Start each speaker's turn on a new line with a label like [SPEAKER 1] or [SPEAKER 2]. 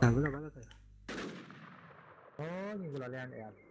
[SPEAKER 1] あ、危ない、危ない。あ
[SPEAKER 2] あ、ニングラレアンエア。